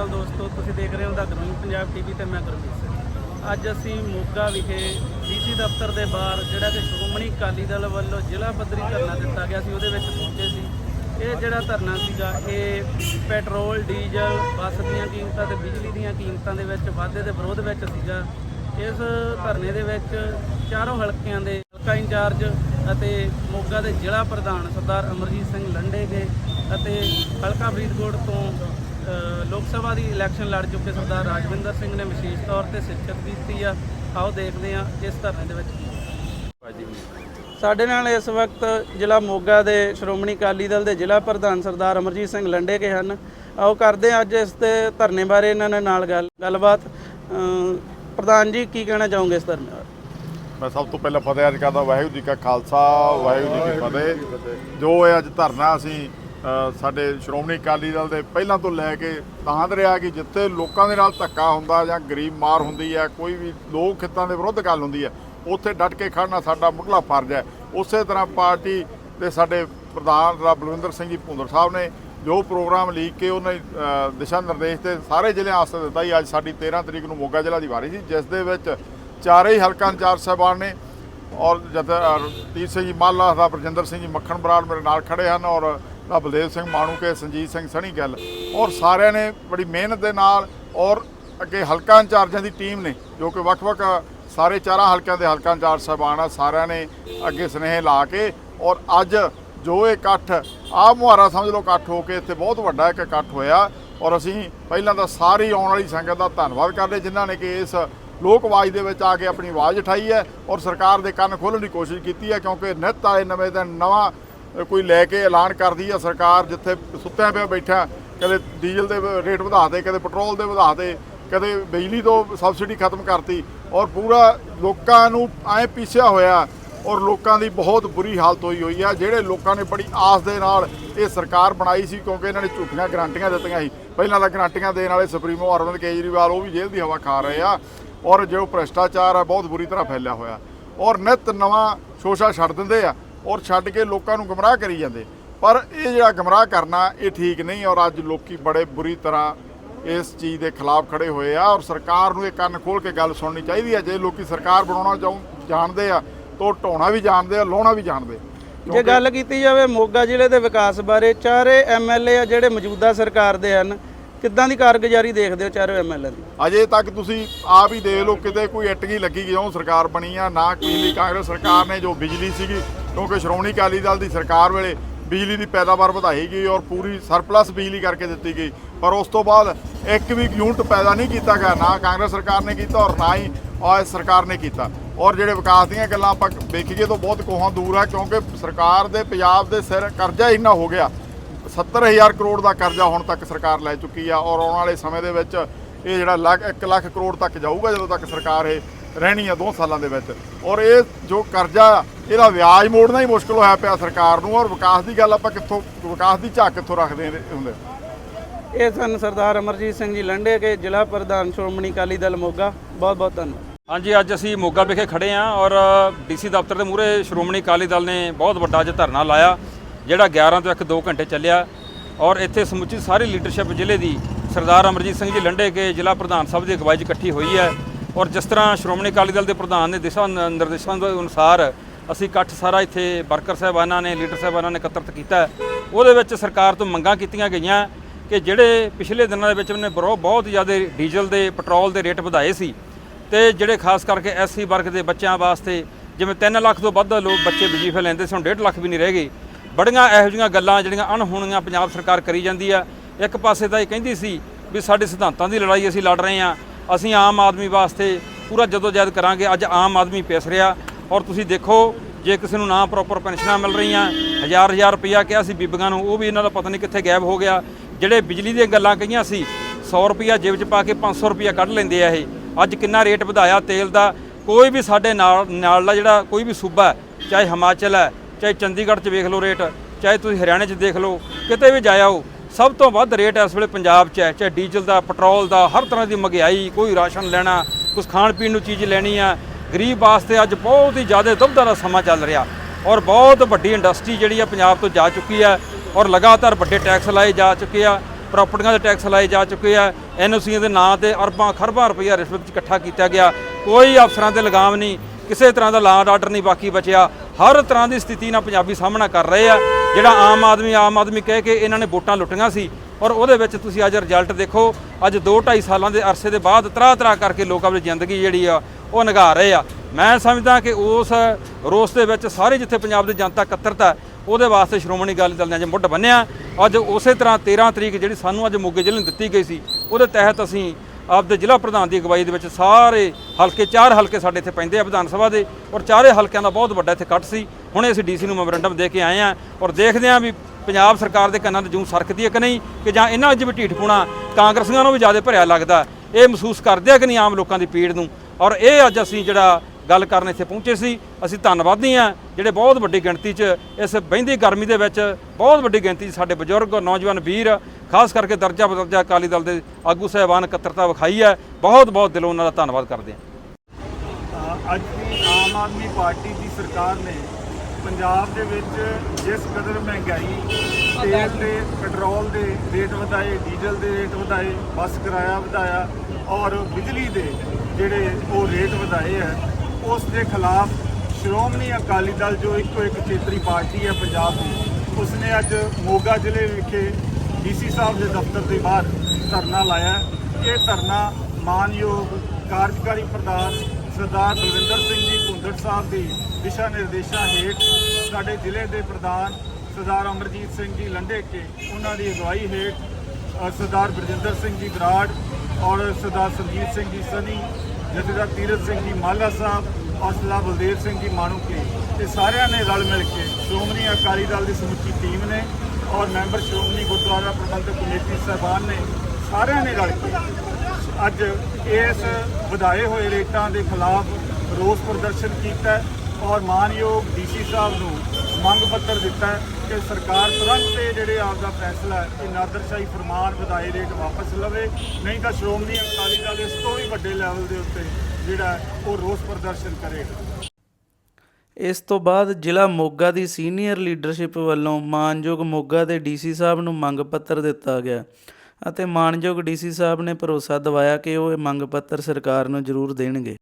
ਅਕਾਲ ਦੋਸਤੋ, ਤੁਸੀਂ ਦੇਖ ਰਹੇ ਹੋ ਦਾ ਗਰਮੀ ਪੰਜਾਬ ਟੀਵੀ ਤੇ ਮੈਂ ਗੁਰਮੀਤ ਸਿੰਘ। ਅੱਜ ਅਸੀਂ ਮੋਗਾ ਵਿਖੇ ਡੀਸੀ ਦਫ਼ਤਰ ਦੇ ਬਾਹਰ, ਜਿਹੜਾ ਕਿ ਸ਼੍ਰੋਮਣੀ ਅਕਾਲੀ ਦਲ ਵੱਲੋਂ ਜ਼ਿਲ੍ਹਾ ਪੱਧਰੀ ਧਰਨਾ ਦਿੱਤਾ ਗਿਆ ਸੀ, ਉਹਦੇ ਵਿੱਚ ਪਹੁੰਚੇ ਸੀ। ਇਹ ਜਿਹੜਾ ਧਰਨਾ ਸੀਗਾ, ਇਹ ਪੈਟਰੋਲ, ਡੀਜ਼ਲ, ਬੱਸ ਦੀਆਂ ਕੀਮਤਾਂ ਤੇ ਬਿਜਲੀ ਦੀਆਂ ਕੀਮਤਾਂ ਦੇ ਵਿੱਚ, ਵਾਧੇ ਦੇ ਵਿਰੋਧ ਵਿੱਚ ਸੀਗਾ। ਇਸ ਧਰਨੇ ਦੇ ਵਿੱਚ ਚਾਰੋਂ ਹਲਕਿਆਂ ਦੇ ਹਲਕਾ ਇੰਚਾਰਜ ਅਤੇ ਮੋਗਾ ਦੇ ਜ਼ਿਲ੍ਹਾ ਪ੍ਰਧਾਨ ਸਰਦਾਰ ਅਮਰਜੀਤ ਸਿੰਘ ਲੰਡੇ ਲੰਡੇਗੇ ਅਤੇ ਹਲਕਾ ਫਰੀਦਕੋਟ ਤੋਂ ਲੋਕ ਸਭਾ ਦੀ ਇਲੈਕਸ਼ਨ ਲੜ ਚੁੱਕੇ ਸਰਦਾਰ ਰਾਜਵਿੰਦਰ ਸਿੰਘ ਨੇ ਵਿਸ਼ੇਸ਼ ਤੌਰ ਤੇ ਸਿੱਖਿਅਤ ਕੀਤੀ ਆ। ਆਓ ਦੇਖਦੇ ਹਾਂ ਇਸ ਧਰਨੇ ਦੇ ਵਿੱਚ ਕੀ ਸਾਡੇ ਨਾਲ ਇਸ ਵਕਤ ਜ਼ਿਲ੍ਹਾ ਮੋਗਾ ਦੇ ਸ਼੍ਰੋਮਣੀ ਅਕਾਲੀ ਦਲ ਦੇ ਜ਼ਿਲ੍ਹਾ ਪ੍ਰਧਾਨ ਸਰਦਾਰ ਅਮਰਜੀਤ ਸਿੰਘ ਲੰਡੇਗੇ ਹਨ। ਆਓ ਕਰਦੇ ਹਾਂ ਅੱਜ ਇਸ ਤੇ ਧਰਨੇ ਬਾਰੇ ਇਹਨਾਂ ਨੇ ਨਾਲ ਗੱਲ ਗੱਲਬਾਤ। ਪ੍ਰਧਾਨ ਜੀ ਕੀ ਕਹਿਣਾ ਚਾਹੋਗੇ ਇਸ ਧਰਨੇ ਬਾਰੇ? ਮੈਂ ਸਭ ਤੋਂ ਪਹਿਲਾਂ ਫਤਿਹ ਅੱਜ ਕਰਦਾ ਵਾਹਿਗੁਰੂ ਜੀ ਕਾ ਖਾਲਸਾ ਵਾਹਿਗੁਰੂ ਜੀ ਕੀ ਫਤਿਹ। ਜੋ ਇਹ ਅੱਜ ਧਰਨਾ ਅਸੀਂ ਸਾਡੇ ਸ਼੍ਰੋਮਣੀ ਅਕਾਲੀ ਦਲ ਦੇ ਪਹਿਲਾਂ ਤੋਂ ਲੈ ਕੇ ਤਾਂ ਰਿਹਾ ਕਿ ਜਿੱਥੇ ਲੋਕਾਂ ਦੇ ਨਾਲ ਧੱਕਾ ਹੁੰਦਾ ਜਾਂ ਗਰੀਬ ਮਾਰ ਹੁੰਦੀ ਹੈ, ਕੋਈ ਵੀ ਲੋਕ ਖਿੱਤਾਂ ਦੇ ਵਿਰੁੱਧ ਗੱਲ ਹੁੰਦੀ ਹੈ, ਉੱਥੇ ਡਟ ਕੇ ਖੜਨਾ ਸਾਡਾ ਮੁੱਢਲਾ ਫਰਜ਼ ਹੈ। ਉਸੇ ਤਰ੍ਹਾਂ ਪਾਰਟੀ ਦੇ ਸਾਡੇ ਪ੍ਰਧਾਨ ਰਾ ਬਲਵਿੰਦਰ ਸਿੰਘ ਜੀ ਭੁੰਦਰ ਸਾਹਿਬ ਨੇ ਜੋ ਪ੍ਰੋਗਰਾਮ ਲੀਕ ਕੇ ਉਹਨਾਂ ਦਿਸ਼ਾ ਨਿਰਦੇਸ਼ ਤੇ ਸਾਰੇ ਜ਼ਿਲ੍ਹਿਆਂ ਵਾਸਤੇ ਦਿੱਤਾ ਜੀ ਅੱਜ ਸਾਡੀ 13 ਤਰੀਕ ਨੂੰ ਮੋਗਾ ਜ਼ਿਲ੍ਹਾ ਦੀ ਵਾਰੀ ਸੀ, ਜਿਸ ਦੇ ਵਿੱਚ ਚਾਰੇ ਹੀ ਹਲਕਾ ਚਾਰ ਸਾਹਿਬਾਨ ਨੇ ਔਰ ਜਦ ਤੀਰ ਸਿੰਘ ਜੀ ਮਾਲਾ ਦਾ ਪ੍ਰਜਿੰਦਰ ਸਿੰਘ ਜੀ ਮੱਖਣ ਬਰਾੜ ਮੇਰੇ ਨਾਲ ਖੜੇ ਹਨ ਔਰ ਬਲਦੇਵ ਸਿੰਘ ਮਾਣੂਕੇ ਸੰਜੀਤ ਸਿੰਘ ਸਣੀ ਗੱਲ। ਔਰ ਸਾਰਿਆਂ ਨੇ ਬੜੀ ਮਿਹਨਤ ਦੇ ਨਾਲ ਔਰ ਅੱਗੇ ਹਲਕਾ ਇੰਚਾਰਜਾਂ ਦੀ ਟੀਮ ਨੇ, ਜੋ ਕਿ ਵੱਖ-ਵੱਖ ਸਾਰੇ ਚਾਰਾਂ ਹਲਕਿਆਂ ਦੇ ਹਲਕਾ ਇੰਚਾਰਜ ਸਾਹਿਬਾਨ ਆ, ਸਾਰਿਆਂ ਨੇ ਅੱਗੇ ਸਨੇਹ ਲਾ ਕੇ ਔਰ ਅੱਜ ਜੋ ਇਹ ਇਕੱਠ ਆ ਮੁਹਾਰਾ ਸਮਝ ਲਓ ਇਕੱਠ ਹੋ ਕੇ ਇੱਥੇ ਬਹੁਤ ਵੱਡਾ ਇੱਕ ਇਕੱਠ ਹੋਇਆ। ਔਰ ਅਸੀਂ ਪਹਿਲਾਂ ਤਾਂ ਸਾਰੀ ਆਉਣ ਵਾਲੀ ਸੰਗਤ ਦਾ ਧੰਨਵਾਦ ਕਰਦੇ, ਜਿਨ੍ਹਾਂ ਨੇ ਕਿ ਇਸ ਲੋਕ ਆਵਾਜ਼ ਦੇ ਵਿੱਚ ਆ ਕੇ ਆਪਣੀ ਆਵਾਜ਼ ਉਠਾਈ ਹੈ ਔਰ ਸਰਕਾਰ ਦੇ ਕੰਨ ਖੋਲ੍ਹਣ ਦੀ ਕੋਸ਼ਿਸ਼ ਕੀਤੀ ਹੈ, ਕਿਉਂਕਿ ਨਿੱਤ ਆਏ ਨਵੇਂ ਦਿਨ, ਨਵਾਂ ਕੋਈ ਲੈ ਕੇ ਐਲਾਨ ਕਰਦੀ ਆ ਸਰਕਾਰ ਜਿੱਥੇ ਸੁੱਤਿਆਂ ਪਿਆ ਬੈਠਾ, ਕਦੇ ਡੀਜ਼ਲ ਦੇ ਰੇਟ ਵਧਾ ਦੇ, ਕਦੇ ਪੈਟਰੋਲ ਦੇ ਵਧਾ ਦੇ, ਕਦੇ ਬਿਜਲੀ ਤੋਂ ਸਬਸਿਡੀ ਖਤਮ ਕਰਤੀ ਔਰ ਪੂਰਾ ਲੋਕਾਂ ਨੂੰ ਐ ਪੀਸਿਆ ਹੋਇਆ ਔਰ ਲੋਕਾਂ ਦੀ ਬਹੁਤ ਬੁਰੀ ਹਾਲਤ ਹੋਈ ਹੋਈ ਆ, ਜਿਹੜੇ ਲੋਕਾਂ ਨੇ ਬੜੀ ਆਸ ਦੇ ਨਾਲ ਇਹ ਸਰਕਾਰ ਬਣਾਈ ਸੀ ਕਿਉਂਕਿ ਇਹਨਾਂ ਨੇ ਝੂਠੀਆਂ ਗਰੰਟੀਆਂ ਦਿੱਤੀਆਂ ਸੀ। ਪਹਿਲਾਂ ਤਾਂ ਗਰੰਟੀਆਂ ਦੇਣ ਵਾਲੇ ਸੁਪਰੀਮੋ ਅਰਵਿੰਦ ਕੇਜਰੀਵਾਲ ਉਹ ਵੀ ਜੇਲ੍ਹ ਦੀ ਹਵਾ ਖਾ ਰਹੇ ਆ ਔਰ ਜੋ ਭ੍ਰਿਸ਼ਟਾਚਾਰ ਆ, ਬਹੁਤ ਬੁਰੀ ਤਰ੍ਹਾਂ ਫੈਲਿਆ ਹੋਇਆ ਔਰ ਨਿਤ ਨਵਾਂ ਸ਼ੋਸ਼ਾ ਛੱਡ ਦਿੰਦੇ ਆ। ਔਰ ਛੱਡ ਕੇ ਲੋਕਾਂ ਨੂੰ ਗੁੰਮਰਾਹ ਕਰੀ ਜਾਂਦੇ। ਪਰ ਇਹ ਜਿਹੜਾ ਗੁੰਮਰਾਹ ਕਰਨਾ ਇਹ ਠੀਕ ਨਹੀਂ ਔਰ ਅੱਜ ਲੋਕੀ ਬੜੇ ਬੁਰੀ ਤਰ੍ਹਾਂ ਇਸ ਚੀਜ਼ ਦੇ ਖਿਲਾਫ ਖੜੇ ਹੋਏ ਆ ਔਰ ਸਰਕਾਰ ਨੂੰ ਇਹ ਕੰਨ ਖੋਲ ਕੇ ਗੱਲ ਸੁਣਨੀ ਚਾਹੀਦੀ ਹੈ। ਜੇ ਲੋਕੀ ਸਰਕਾਰ ਬਣਾਉਣਾ ਚਾਹੁੰ ਜਾਣਦੇ ਆ ਤਾਂ ਢਾਉਣਾ ਵੀ ਜਾਣਦੇ ਆ ਲਾਉਣਾ ਵੀ ਜਾਣਦੇ। ਜੇ ਗੱਲ ਕੀਤੀ ਜਾਵੇ ਮੋਗਾ ਜ਼ਿਲ੍ਹੇ ਦੇ ਵਿਕਾਸ ਬਾਰੇ ਚਾਰੇ ਐਮਐਲਏ ਆ ਜਿਹੜੇ ਮੌਜੂਦਾ ਸਰਕਾਰ ਦੇ ਹਨ ਕਿੱਦਾਂ ਦੀ ਕਾਰਗੁਜ਼ਾਰੀ ਦੇਖਦੇ ਹੋ ਚਾਰੇ ਐਮਐਲਏ ਦੀ? ਅਜੇ ਤੱਕ ਤੁਸੀਂ ਆਪ ਹੀ ਦੇਖ ਲਓ ਕਿਤੇ ਕੋਈ ਇੱਟ ਨਹੀਂ ਲੱਗੀ ਜਿਉਂ ਸਰਕਾਰ ਬਣੀ ਆ ਨਾ ਪਿਛਲੀ ਕਾਂਗਰਸ ਸਰਕਾਰ ਨੇ ਜੋ ਬਿਜਲੀ ਸੀਗੀ ਕਿਉਂਕਿ ਸ਼੍ਰੋਮਣੀ ਅਕਾਲੀ ਦਲ ਦੀ ਸਰਕਾਰ ਵੇਲੇ ਬਿਜਲੀ ਦੀ ਪੈਦਾਵਾਰ ਵਧਾਈ ਗਈ ਔਰ ਪੂਰੀ ਸਰਪਲਸ ਬਿਜਲੀ ਕਰਕੇ ਦਿੱਤੀ ਗਈ। ਪਰ ਉਸ ਤੋਂ ਬਾਅਦ ਇੱਕ ਵੀ ਯੂਨਿਟ ਪੈਦਾ ਨਹੀਂ ਕੀਤਾ ਗਿਆ, ਨਾ ਕਾਂਗਰਸ ਸਰਕਾਰ ਨੇ ਕੀਤਾ ਔਰ ਨਾ ਹੀ ਆਹ ਸਰਕਾਰ ਨੇ ਕੀਤਾ। ਔਰ ਜਿਹੜੇ ਵਿਕਾਸ ਦੀਆਂ ਗੱਲਾਂ ਆਪਾਂ ਵੇਖੀਏ ਤਾਂ ਬਹੁਤ ਕੋਹਾਂ ਦੂਰ ਆ, ਕਿਉਂਕਿ ਸਰਕਾਰ ਦੇ, ਪੰਜਾਬ ਦੇ ਸਿਰ ਕਰਜ਼ਾ ਇੰਨਾ ਹੋ ਗਿਆ। 70000 ਕਰੋੜ ਦਾ ਕਰਜ਼ਾ ਹੁਣ ਤੱਕ ਸਰਕਾਰ ਲੈ ਚੁੱਕੀ ਆ ਔਰ ਆਉਣ ਵਾਲੇ ਸਮੇਂ ਦੇ ਵਿੱਚ ਇਹ ਜਿਹੜਾ ਲੱਖ 1 ਲੱਖ ਕਰੋੜ ਤੱਕ ਜਾਊਗਾ ਜਦੋਂ ਤੱਕ ਸਰਕਾਰ ਇਹ ਰਹਿਣੀ ਆ 2 ਸਾਲਾਂ ਦੇ ਵਿੱਚ। ਔਰ ਇਹ ਜੋ ਕਰਜ਼ਾ ਇਹਦਾ ਵਿਆਜ ਮੋੜਨਾ ਹੀ ਮੁਸ਼ਕਲ ਹੋਇਆ ਪਿਆ ਸਰਕਾਰ ਨੂੰ ਔਰ ਵਿਕਾਸ ਦੀ ਗੱਲ ਆਪਾਂ ਕਿੱਥੋਂ ਵਿਕਾਸ ਦੀ ਝਾਕ ਕਿੱਥੋਂ ਰੱਖਦੇ ਹੁੰਦੇ? ਇਹ ਸਨ ਸਰਦਾਰ ਅਮਰਜੀਤ ਸਿੰਘ ਜੀ ਲੰਡੇ ਕੇ ਜ਼ਿਲ੍ਹਾ ਪ੍ਰਧਾਨ ਸ਼੍ਰੋਮਣੀ ਅਕਾਲੀ ਦਲ ਮੋਗਾ। ਬਹੁਤ ਬਹੁਤ ਧੰਨਵਾਦ। ਹਾਂਜੀ ਅੱਜ ਅਸੀਂ ਮੋਗਾ ਵਿਖੇ ਖੜੇ ਹਾਂ ਔਰ ਡੀਸੀ ਦਫ਼ਤਰ ਦੇ ਮੂਹਰੇ ਸ਼੍ਰੋਮਣੀ ਅਕਾਲੀ ਦਲ ਨੇ ਬਹੁਤ ਵੱਡਾ ਅੱਜ ਧਰਨਾ ਲਾਇਆ ਜਿਹੜਾ 11 ਤੋਂ 1 2 ਘੰਟੇ ਚੱਲਿਆ ਔਰ ਇੱਥੇ ਸਮੁੱਚੀ ਸਾਰੀ ਲੀਡਰਸ਼ਿਪ ਜ਼ਿਲ੍ਹੇ ਦੀ ਸਰਦਾਰ ਅਮਰਜੀਤ ਸਿੰਘ ਜੀ ਲੰਡੇ ਕੇ ਜ਼ਿਲ੍ਹਾ ਪ੍ਰਧਾਨ ਸਭ ਦੀ ਅਗਵਾਈ 'ਚ ਇਕੱਠੀ ਹੋਈ ਹੈ ਔਰ ਜਿਸ ਤਰ੍ਹਾਂ ਸ਼੍ਰੋਮਣੀ ਅਕਾਲੀ ਦਲ ਦੇ ਪ੍ਰਧਾਨ ਦੇ ਦਿਸ਼ਾ ਨ- ਨਿਰਦੇਸ਼ਾਂ ਦੇ ਅਨੁਸਾਰ ਅਸੀਂ ਇਕੱਠ ਸਾਰਾ ਇੱਥੇ ਵਰਕਰ ਸਾਹਿਬਾਨਾਂ ਨੇ, ਲੀਡਰ ਸਾਹਿਬਾਨਾਂ ਨੇ ਇਕੱਤਰਤ ਕੀਤਾ ਉਹਦੇ ਵਿੱਚ ਸਰਕਾਰ ਤੋਂ ਮੰਗਾਂ ਕੀਤੀਆਂ ਗਈਆਂ ਕਿ ਜਿਹੜੇ ਪਿਛਲੇ ਦਿਨਾਂ ਦੇ ਵਿੱਚ ਉਹਨੇ ਬਰੋ ਬਹੁਤ ਜ਼ਿਆਦਾ ਡੀਜ਼ਲ ਦੇ, ਪੈਟਰੋਲ ਦੇ ਰੇਟ ਵਧਾਏ ਸੀ ਤੇ ਜਿਹੜੇ ਖਾਸ ਕਰਕੇ ਐਸਸੀ ਵਰਗ ਦੇ ਬੱਚਿਆਂ ਵਾਸਤੇ ਜਿਵੇਂ 3 ਲੱਖ ਤੋਂ ਵੱਧ ਲੋਕ ਬੱਚੇ ਵਜੀਫੇ ਲੈਂਦੇ ਸੀ, ਹੁਣ 1.5 ਲੱਖ ਵੀ ਨਹੀਂ ਰਹਿ ਗਏ ਬੜੀਆਂ ਇਹੋ ਜਿਹੀਆਂ ਗੱਲਾਂ ਜਿਹੜੀਆਂ ਅਣਹੋਣੀਆਂ ਪੰਜਾਬ ਸਰਕਾਰ ਕਰੀ ਜਾਂਦੀ ਆ। ਇੱਕ ਪਾਸੇ ਤਾਂ ਇਹ ਕਹਿੰਦੀ ਸੀ ਵੀ ਸਾਡੇ ਸਿਧਾਂਤਾਂ ਦੀ ਲੜਾਈ ਅਸੀਂ ਲੜ ਰਹੇ ਹਾਂ। ਅਸੀਂ ਆਮ ਆਦਮੀ ਵਾਸਤੇ ਪੂਰਾ ਜਦੋਜਹਿਦ ਕਰਾਂਗੇ। ਅੱਜ ਆਮ ਆਦਮੀ ਪਿਸ ਰਿਹਾ। ਔਰ ਤੁਸੀਂ ਦੇਖੋ, ਜੇ ਕਿਸੇ ਨੂੰ ਨਾ ਪ੍ਰੋਪਰ ਪੈਨਸ਼ਨਾਂ ਮਿਲ ਰਹੀਆਂ, ਹਜ਼ਾਰ ਹਜ਼ਾਰ ਰੁਪਈਆ ਕਿਹਾ ਸੀ ਬੀਬੀਆਂ ਨੂੰ, ਉਹ ਵੀ ਇਹਨਾਂ ਦਾ ਪਤਾ ਨਹੀਂ ਕਿੱਥੇ ਗਾਇਬ ਹੋ ਗਿਆ। ਜਿਹੜੇ ਬਿਜਲੀ ਦੀਆਂ ਗੱਲਾਂ ਕਹੀਆਂ ਸੀ 100 ਰੁਪਈਆ ਜੇਬ 'ਚ ਪਾ ਕੇ 500 ਰੁਪਈਆ ਕੱਢ ਲੈਂਦੇ ਆ ਇਹ। ਅੱਜ ਕਿੰਨਾ ਰੇਟ ਵਧਾਇਆ ਤੇਲ ਦਾ। ਕੋਈ ਵੀ ਸਾਡੇ ਨਾਲ ਨਾਲ ਦਾ ਜਿਹੜਾ ਕੋਈ ਵੀ ਸੂਬਾ ਚਾਹੇ ਹਿਮਾਚਲ ਹੈ, ਚਾਹੇ ਚੰਡੀਗੜ੍ਹ 'ਚ ਵੇਖ ਲਓ ਰੇਟ, ਚਾਹੇ ਤੁਸੀਂ ਹਰਿਆਣੇ 'ਚ ਦੇਖ ਲਓ, ਕਿਤੇ ਵੀ ਜਾਇਆ ਹੋ, ਸਭ ਤੋਂ ਵੱਧ ਰੇਟ ਇਸ ਵੇਲੇ ਪੰਜਾਬ 'ਚ ਹੈ, ਚਾਹੇ ਡੀਜ਼ਲ ਦਾ, ਪੈਟਰੋਲ ਦਾ, ਹਰ ਤਰ੍ਹਾਂ ਦੀ ਮਹਿੰਗਾਈ, ਕੋਈ ਰਾਸ਼ਨ ਲੈਣਾ ਕੁਝ ਖਾਣ ਪੀਣ ਨੂੰ ਚੀਜ਼ ਲੈਣੀ ਆ ਗਰੀਬ ਵਾਸਤੇ ਅੱਜ ਬਹੁਤ ਹੀ ਜ਼ਿਆਦਾ ਦੁਬਦਾ ਦਾ ਸਮਾਂ ਚੱਲ ਰਿਹਾ ਔਰ ਬਹੁਤ ਵੱਡੀ ਇੰਡਸਟਰੀ ਜਿਹੜੀ ਆ ਪੰਜਾਬ ਤੋਂ ਜਾ ਚੁੱਕੀ ਆ ਔਰ ਲਗਾਤਾਰ ਵੱਡੇ ਟੈਕਸ ਲਾਏ ਜਾ ਚੁੱਕੇ ਆ, ਪ੍ਰਾਪਰਟੀਆਂ ਦੇ ਟੈਕਸ ਲਾਏ ਜਾ ਚੁੱਕੇ ਆ ਐਨਓਸੀਆਂ ਦੇ ਨਾਂ ਤੇ ਅਰਬਾਂ ਖਰਬਾਂ ਰੁਪਈਆ ਰਿਸ਼ਵਤ 'ਚ ਇਕੱਠਾ ਕੀਤਾ ਗਿਆ। ਕੋਈ ਅਫਸਰਾਂ ਤੇ ਲਗਾਮ ਨਹੀਂ, ਕਿਸੇ ਤਰ੍ਹਾਂ ਦਾ ਲਾਅ ਆਰਡਰ ਨਹੀਂ ਬਾਕੀ ਬਚਿਆ। ਹਰ ਤਰ੍ਹਾਂ ਦੀ ਸਥਿਤੀ ਨਾਲ ਪੰਜਾਬੀ ਸਾਹਮਣਾ ਕਰ ਰਹੇ ਆ, ਜਿਹੜਾ ਆਮ ਆਦਮੀ ਆਮ ਆਦਮੀ ਕਹਿ ਕੇ ਇਹਨਾਂ ਨੇ ਵੋਟਾਂ ਲੁੱਟੀਆਂ ਸੀ ਔਰ ਉਹਦੇ ਵਿੱਚ ਤੁਸੀਂ ਅੱਜ ਰਿਜ਼ਲਟ ਦੇਖੋ, ਅੱਜ 2 2.5 ਸਾਲਾਂ ਦੇ ਅਰਸੇ ਦੇ ਬਾਅਦ ਤਰਾ ਤਰਾ ਕਰਕੇ ਲੋਕ ਆਪਣੀ ਜ਼ਿੰਦਗੀ ਜਿਹੜੀ ਆ ਉਹ ਨਿਗਾਰ ਰਹੇ ਆ। ਮੈਂ ਸਮਝਦਾ ਕਿ ਉਸ ਰੋਸ ਦੇ ਵਿੱਚ ਸਾਰੇ ਜਿੱਥੇ ਪੰਜਾਬ ਦੀ ਜਨਤਾ ਇਕੱਤਰਤਾ ਹੈ, ਉਹਦੇ ਵਾਸਤੇ ਸ਼੍ਰੋਮਣੀ ਅਕਾਲੀ ਦਲ ਨੇ ਅੱਜ ਮੁੱਢ ਬੰਨਿਆ। ਅੱਜ ਉਸੇ ਤਰ੍ਹਾਂ 13 ਤਰੀਕ ਜਿਹੜੀ ਸਾਨੂੰ ਅੱਜ ਮੋਗੇ ਜ਼ਿਲ੍ਹੇ ਨੂੰ ਦਿੱਤੀ ਗਈ ਸੀ, ਉਹਦੇ ਤਹਿਤ ਅਸੀਂ ਆਪਦੇ ਜ਼ਿਲ੍ਹਾ ਪ੍ਰਧਾਨ ਦੀ ਅਗਵਾਈ ਦੇ ਵਿੱਚ ਸਾਰੇ ਹਲਕੇ, ਚਾਰ ਹਲਕੇ ਸਾਡੇ ਇੱਥੇ ਪੈਂਦੇ ਆ ਵਿਧਾਨ ਸਭਾ ਦੇ, ਔਰ ਚਾਰੇ ਹਲਕਿਆਂ ਦਾ ਬਹੁਤ ਵੱਡਾ ਇੱਥੇ ਇਕੱਠ ਸੀ। ਹੁਣੇ ਅਸੀਂ ਡੀਸੀ ਨੂੰ ਮੈਮੋਰੈਂਡਮ ਦੇ ਕੇ ਆਏ ਆ, ਔਰ ਦੇਖਦੇ ਆ ਵੀ ਪੰਜਾਬ ਸਰਕਾਰ ਦੇ ਕੰਨਾਂ ਤੇ ਜੂੰ ਸਰਕਦੀ ਹੈ ਕਿ ਨਹੀਂ, ਕਿ ਜਾਂ ਇਹਨਾਂ ਅੱਜ ਵੀ ਢੀਠ ਢੀਠਪੁਣਾ ਕਾਂਗਰਸੀਆਂ ਨੂੰ ਵੀ ਜ਼ਿਆਦਾ ਭਰਿਆ ਲੱਗਦਾ। ਇਹ ਮਹਿਸੂਸ ਕਰਦੇ ਆ ਕਿ ਨਹੀਂ ਆਮ ਲੋਕਾਂ ਦੀ ਪੀੜ ਨੂੰ? ਔਰ ਇਹ ਅੱਜ ਅਸੀਂ ਜਿਹੜਾ ਗੱਲ ਕਰਨ ਇੱਥੇ ਪਹੁੰਚੇ ਸੀ, ਅਸੀਂ ਧੰਨਵਾਦੀ ਆ ਜਿਹੜੇ ਬਹੁਤ ਵੱਡੀ ਗਿਣਤੀ 'ਚ ਇਸ ਬਹਿੰਦੀ ਗਰਮੀ ਦੇ ਵਿੱਚ ਬਹੁਤ ਵੱਡੀ ਗਿਣਤੀ 'ਚ ਸਾਡੇ ਬਜ਼ੁਰਗ, ਨੌਜਵਾਨ ਵੀਰ, ਖਾਸ ਕਰਕੇ ਦਰਜਾ ਬਦਰਜਾ ਅਕਾਲੀ ਦਲ ਦੇ ਆਗੂ ਸਾਹਿਬਾਨ ਇਕੱਤਰਤਾ ਵਿਖਾਈ ਹੈ। ਬਹੁਤ ਬਹੁਤ ਦਿਲੋਂ ਉਹਨਾਂ ਦਾ ਧੰਨਵਾਦ ਕਰਦੇ ਹਾਂ। ਅੱਜ ਦੀ ਆਮ ਆਦਮੀ ਪਾਰਟੀ ਦੀ ਸਰਕਾਰ ਨੇ ਪੰਜਾਬ ਦੇ ਵਿੱਚ ਜਿਸ ਕਦਰ ਮਹਿੰਗਾਈ, ਤੇਲ ਦੇ, ਪੈਟਰੋਲ ਦੇ ਰੇਟ ਵਧਾਏ, ਡੀਜ਼ਲ ਦੇ ਰੇਟ ਵਧਾਏ, ਬੱਸ ਕਿਰਾਇਆ ਵਧਾਇਆ ਔਰ ਬਿਜਲੀ ਦੇ ਜਿਹੜੇ ਉਹ ਰੇਟ ਵਧਾਏ ਹੈ ਉਸ ਦੇ ਖਿਲਾਫ ਸ਼੍ਰੋਮਣੀ ਅਕਾਲੀ ਦਲ ਜੋ ਇੱਕੋ ਇੱਕ ਖੇਤਰੀ ਪਾਰਟੀ ਹੈ ਪੰਜਾਬ ਦੀ, ਉਸਨੇ ਅੱਜ ਮੋਗਾ ਜ਼ਿਲ੍ਹੇ ਵਿਖੇ ਡੀਸੀ ਸਾਹਿਬ ਦੇ ਦਫ਼ਤਰ ਦੇ ਬਾਹਰ ਧਰਨਾ ਲਾਇਆ। ਇਹ ਧਰਨਾ ਮਾਨਯੋਗ ਕਾਰਜਕਾਰੀ ਪ੍ਰਧਾਨ ਸਰਦਾਰ ਬਲਵਿੰਦਰ ਸਿੰਘ ਜੀ ਭੁੰਦੜ ਸਾਹਿਬ ਦੀ ਦਿਸ਼ਾ ਨਿਰਦੇਸ਼ਾਂ ਹੇਠ ਸਾਡੇ ਜ਼ਿਲ੍ਹੇ ਦੇ ਪ੍ਰਧਾਨ ਸਰਦਾਰ ਅਮਰਜੀਤ ਸਿੰਘ ਜੀ ਲੰਡੇ ਕੇ ਉਹਨਾਂ ਦੀ ਅਗਵਾਈ ਹੇਠ ਸਰਦਾਰ ਬਰਜਿੰਦਰ ਸਿੰਘ ਜੀ ਬਰਾੜ ਔਰ ਸਰਦਾਰ ਸਰਜੀਤ ਸਿੰਘ ਜੀ ਸਨੀ, ਜਥੇਦਾਰ ਤੀਰਥ ਸਿੰਘ ਜੀ ਮਾਲਾ ਸਾਹਿਬ ਔਰ ਸਰਦਾਰ ਬਲਦੇਵ ਸਿੰਘ ਜੀ ਮਾਣੂਕੇ ਇਹ ਸਾਰਿਆਂ ਨੇ ਰਲ ਮਿਲ ਕੇ ਸ਼੍ਰੋਮਣੀ ਅਕਾਲੀ ਦਲ ਦੀ ਸਮੁੱਚੀ ਟੀਮ ਨੇ ਔਰ ਮੈਂਬਰ ਸ਼੍ਰੋਮਣੀ ਗੁਰਦੁਆਰਾ ਪ੍ਰਬੰਧਕ ਕਮੇਟੀ ਸਾਹਿਬਾਨ ਨੇ ਸਾਰਿਆਂ ਨੇ ਰਲ ਕੇ ਅੱਜ ਇਸ ਵਧਾਏ ਹੋਏ ਰੇਟਾਂ ਦੇ ਖਿਲਾਫ ਰੋਸ ਪ੍ਰਦਰਸ਼ਨ ਕੀਤਾ ਔਰ ਮਾਨਯੋਗ ਡੀਸੀ ਸਾਹਿਬ ਨੂੰ ਮੰਗ ਪੱਤਰ ਦਿੱਤਾ ਕਿ ਸਰਕਾਰ ਤੁਰੰਤ ਇਹ ਜਿਹੜੇ ਆਪ ਦਾ ਫੈਸਲਾ ਇਹ ਨਾਦਰਸ਼ਾਹੀ ਫਰਮਾਨ ਵਧਾਏ ਰੇਟ ਵਾਪਸ ਲਵੇ, ਨਹੀਂ ਤਾਂ ਸ਼੍ਰੋਮਣੀ ਅਕਾਲੀ ਦਲ ਇਸ ਤੋਂ ਵੀ ਵੱਡੇ ਲੈਵਲ ਦੇ ਉੱਤੇ ਜਿਹੜਾ ਉਹ ਰੋਸ ਪ੍ਰਦਰਸ਼ਨ ਕਰੇਗਾ ਇਸ ਤੋਂ ਬਾਅਦ ਜ਼ਿਲ੍ਹਾ ਮੋਗਾ ਦੀ ਸੀਨੀਅਰ ਲੀਡਰਸ਼ਿਪ ਵੱਲੋਂ ਮਾਨਯੋਗ ਮੋਗਾ ਦੇ ਡੀਸੀ ਸਾਹਿਬ ਨੂੰ ਮੰਗ ਪੱਤਰ ਦਿੱਤਾ ਗਿਆ ਅਤੇ ਮਾਨਯੋਗ ਡੀਸੀ ਸਾਹਿਬ ਨੇ ਭਰੋਸਾ ਦਿਵਾਇਆ ਕਿ ਉਹ ਇਹ ਮੰਗ ਪੱਤਰ ਸਰਕਾਰ ਨੂੰ ਜ਼ਰੂਰ ਦੇਣਗੇ।